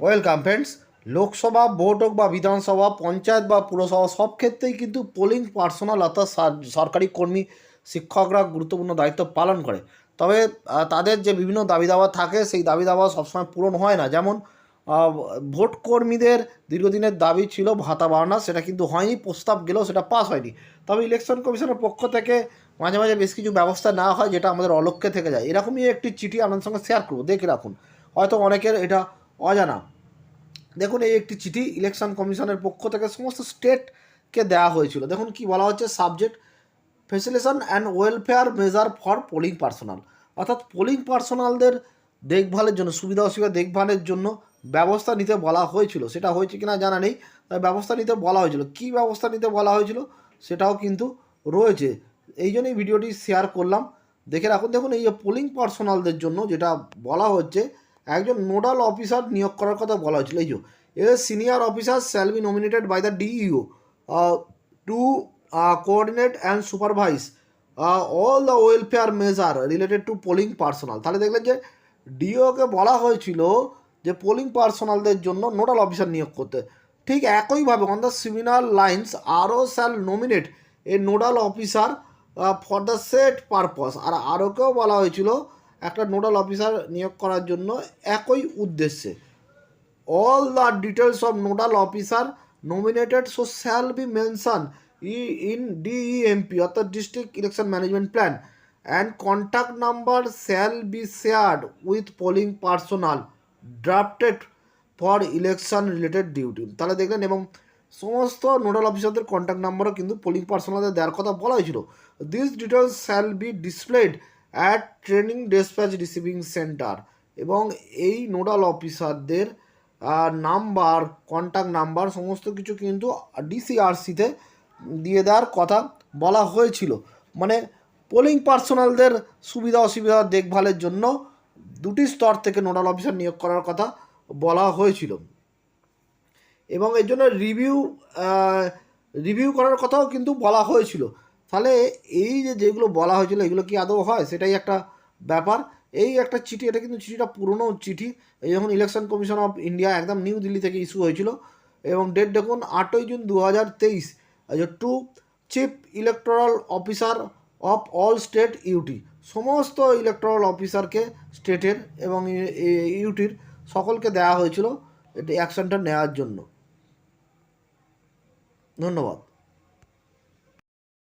Welcome friends, Lok Sabha, vote হোক বা বিধানসভা, পঞ্চায়েত বা পুরসভা, সব ক্ষেত্রেই কিন্তু পোলিং পার্সোনাল অর্থাৎ সরকারি কর্মী, শিক্ষকরা গুরুত্বপূর্ণ দায়িত্ব পালন করে। তবে তাদের যে বিভিন্ন দাবি দাওয়া থাকে, সেই দাবি দাওয়া সবসময় পূরণ হয় না। যেমন ভোট কর্মীদের দীর্ঘদিনের দাবি ছিল ভাতা বাড়ানো, সেটা কিন্তু হয়নি, প্রস্তাব গেলেও সেটা পাস হয়নি। তবে ইলেকশন কমিশনের পক্ষ থেকে মাঝে মাঝে বেশ কিছু ব্যবস্থা নেওয়া হয়, যেটা আমাদের অলক্ষ্যে থেকে যায়। এরকমই একটি চিঠি আপনাদের সঙ্গে শেয়ার করব, দেখে রাখুন। হয়তো অনেকের এটা অজানা। দেখুন, এই একটি চিঠি ইলেকশন কমিশনের পক্ষ থেকে সমস্ত স্টেটকে দেওয়া হয়েছিল। দেখুন, কি বলা হচ্ছে? Subject facilitation and welfare measure for polling personnel অর্থাৎ পোলিং পার্সোনালদের দেখভালের জন্য, সুবিধা অসুবিধা দেখভালের জন্য ব্যবস্থা নিতে বলা হয়েছিল। সেটা হয়েছে কিনা জানা নেই, তবে ব্যবস্থা নিতে বলা হয়েছিল। কী ব্যবস্থা নিতে বলা হয়েছিল সেটাও কিন্তু রয়েছে। এই জন্যই ভিডিওটি শেয়ার করলাম। দেখে রাখুন, দেখুন, এই পোলিং পার্সোনালদের জন্য যেটা বলা হচ্ছে একজন নোডাল অফিসার নিয়োগ করার কথা বলা হয়েছিল। এই যে, a senior officer shall be nominated by the DEO to coordinate and supervise all the welfare measure related to polling personnel তাহলে দেখলেন যে ডিওকে বলা হয়েছিল যে পোলিং পার্সোনালদের জন্য নোডাল অফিসার নিয়োগ করতে। ঠিক একইভাবে on the similar lines RO shall nominate a nodal officer for the set purpose আর আরওকেও বলা হয়েছিল একটা নোডাল অফিসার নিয়োগ করার জন্য একই উদ্দেশ্যে। All the details of nodal officer nominated so shall be mentioned in DEMP অর্থাৎ district election management plan and contact number shall be shared with polling personnel drafted for election related duty তাহলে দেখলেন এবং সমস্ত nodal অফিসারদের contact নাম্বারও কিন্তু polling পার্সোনালদের দেওয়ার কথা বলা হয়েছিল this details shall be displayed at training dispatch receiving centre এবং এই নোডাল অফিসারদের নাম্বার কন্ট্যাক্ট নাম্বার সমস্ত কিছু কিন্তু ডিসিআরসিতে দিয়ে দেওয়ার কথা বলা হয়েছিল। মানে পোলিং পার্সোনালদের সুবিধা অসুবিধা দেখভালের জন্য দুটি স্তর থেকে নোডাল অফিসার নিয়োগ করার কথা বলা হয়েছিল। এবং এর জন্য রিভিউ রিভিউ করার কথাও কিন্তু বলা হয়েছিল। তাহলে এই যে যেগুলো বলা হয়েছিল, এগুলো কি আদৌ হয়? সেটাই একটা ব্যাপার। এই একটা চিঠি, এটা কিন্তু চিঠিটা পুরনো চিঠি। এই যখন ইলেকশন কমিশন অফ ইন্ডিয়া একদম নিউ দিল্লি থেকে ইস্যু হয়েছিল এবং ডেট দেখুন, আটই জুন দু হাজার তেইশ to chief electoral officer of all state UT সমস্ত ইলেকটোরাল অফিসারকে স্টেটের এবং ইউটির সকলকে দেওয়া হয়েছিল এটি অ্যাকশনটা নেওয়ার জন্য। ধন্যবাদ।